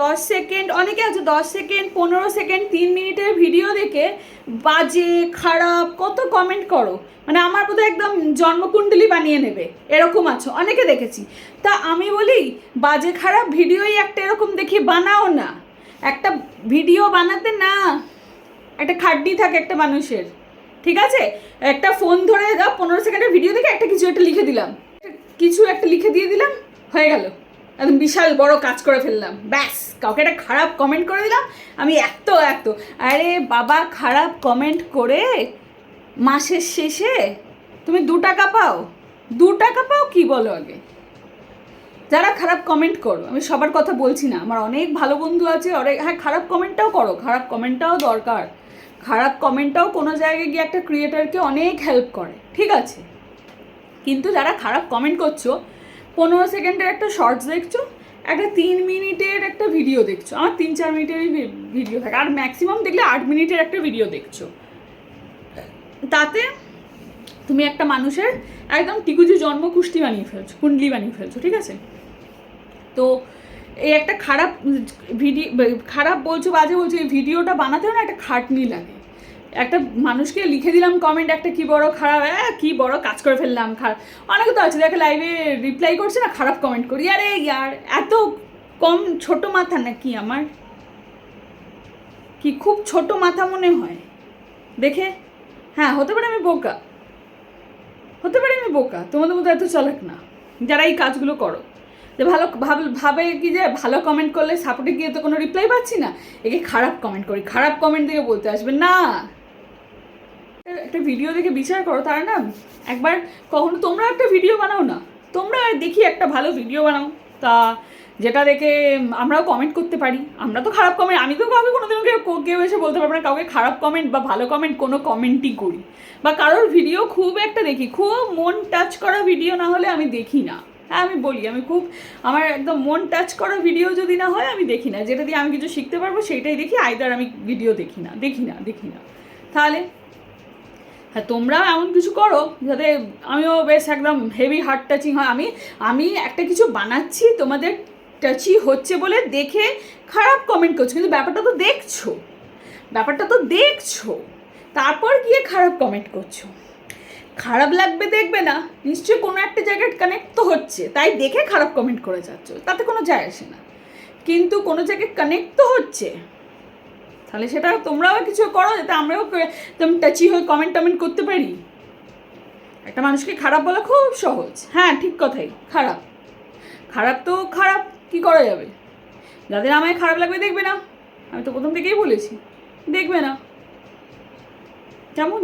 দশ সেকেন্ড, অনেকে আছে দশ সেকেন্ড, পনেরো সেকেন্ড, তিন মিনিটের ভিডিও দেখে বাজে, খারাপ, কত কমেন্ট করো। মানে আমার বোধহয় একদম জন্মকুণ্ডলি বানিয়ে নেবে, এরকম আছো, অনেকে দেখেছি। তা আমি বলি, বাজে, খারাপ ভিডিওই একটা এরকম দেখি বানাও না। একটা ভিডিও বানাতে না, একটা খাড্ডি থাকে একটা মানুষের, ঠিক আছে? একটা ফোন ধরে দাও, পনেরো সেকেন্ডের ভিডিও দেখে একটা কিছু একটা লিখে দিলাম। কিছু একটা লিখে দিয়ে দিলাম, হয়ে গেল। একদম বিশাল বড় কাজ করে ফেললাম। ব্যাস, কাউকে একটা খারাপ কমেন্ট করে দিলাম, আমি এত এত। আরে বাবা, খারাপ কমেন্ট করে মাসের শেষে তুমি দু টাকা পাও? দু টাকা পাও কি বলো আগে? যারা খারাপ কমেন্ট করো, আমি সবার কথা বলছি না। আমার অনেক ভালো বন্ধু আছে, অনেক হ্যাঁ খারাপ কমেন্টটাও করো। খারাপ কমেন্টটাও দরকার। খারাপ কমেন্টটাও কোনো জায়গায় গিয়ে একটা ক্রিয়েটারকে অনেক হেল্প করে। ঠিক আছে? কিন্তু যারা খারাপ কমেন্ট করছ পনেরো সেকেন্ডের একটা শর্টস দেখছ, একটা তিন মিনিটের একটা ভিডিও দেখছ। আমার তিন চার মিনিটেরই ভিডিও থাকে। আর ম্যাক্সিমাম দেখলে আট মিনিটের একটা ভিডিও দেখছ। তাতে তুমি একটা মানুষের একদম টিকুজি জন্ম কুষ্টি বানিয়ে ফেলছো, কুণ্ডলি বানিয়ে ফেলছো, ঠিক আছে? তো এই একটা খারাপ ভিডিও খারাপ বলছো, বাজে বলছো, এই ভিডিওটা বানাতেও না একটা খাটনি লাগে। একটা মানুষকে লিখে দিলাম কমেন্ট একটা কি বড় খারাপ হ্যাঁ কি বড় কাজ করে ফেললাম খারাপ অনেকে তো আছে দেখে লাইভে রিপ্লাই করছে না, খারাপ কমেন্ট করি, আরে ইয়ার, এত কম ছোট মাথা নাকি আমার? কি খুব ছোট মাথা মনে হয়? দেখে? হ্যাঁ হতে পারে আমি বোকা। হতে পারে আমি বোকা, তোমাদের মতো এত চালাক না, যারা এই কাজগুলো করো। যে ভালো, ভাব, ভাবে কি যে ভালো কমেন্ট করলে সাপোর্টে গিয়ে তো কোনো রিপ্লাই পাচ্ছি না, একে খারাপ কমেন্ট করি, খারাপ কমেন্ট দিয়ে বলতে আসবে, না। একটা ভিডিও দেখে বিচার করো, তারা না একবার কখনো তোমরা একটা ভিডিও বানাও না, তোমরা দেখি একটা ভালো ভিডিও বানাও। তা যেটা দেখে আমরাও কমেন্ট করতে পারি, আমরা তো খারাপ কমেন্ট আমি তো কাউকে কোনোদিন কেউ কেউ এসে বলতে পারব না, কাউকে খারাপ কমেন্ট বা ভালো কমেন্ট কোনো কমেন্টই করি। বা কারোর ভিডিও খুব একটা দেখি, খুব মন টাচ করা ভিডিও না হলে আমি দেখি না। হ্যাঁ আমি বলি, আমি খুব, আমার একদম মন টাচ করা ভিডিও যদি না হয়, আমি দেখি না। যেটা দিয়ে আমি কিছু শিখতে পারব সেটাই দেখি আইদার আমি ভিডিও দেখি না দেখি না দেখি না। তাহলে হ্যাঁ তোমরাও এমন কিছু করো যাতে আমিও বেশ একদম হেভি হার্ট টাচিং হয়। আমি আমি একটা কিছু বানাচ্ছি, তোমাদের টাচি হচ্ছে বলে দেখে খারাপ কমেন্ট করছ। কিন্তু ব্যাপারটা তো দেখছ। ব্যাপারটা তো দেখছ। তারপর গিয়ে খারাপ কমেন্ট করছ। খারাপ লাগবে দেখবে না। নিশ্চয়ই কোনো একটা জায়গায় কানেক্ট তো হচ্ছে। তাই দেখে খারাপ কমেন্ট করে যাচ্ছ। তাতে কোনো যায় আসে না। কিন্তু কোনো জায়গায় কানেক্ট তো হচ্ছে। তাহলে সেটা তোমরাও কিছু করো যাতে আমরাও টাচি হয়ে কমেন্ট টমেন্ট করতে পারি। একটা মানুষকে খারাপ বলা খুব সহজ। হ্যাঁ ঠিক কথাই, খারাপ। খারাপ তো খারাপ, কি করা যাবে? যাদের আমায় খারাপ লাগবে দেখবে না। আমি তো প্রথম থেকেই বলেছি, দেখবে না। কেমন?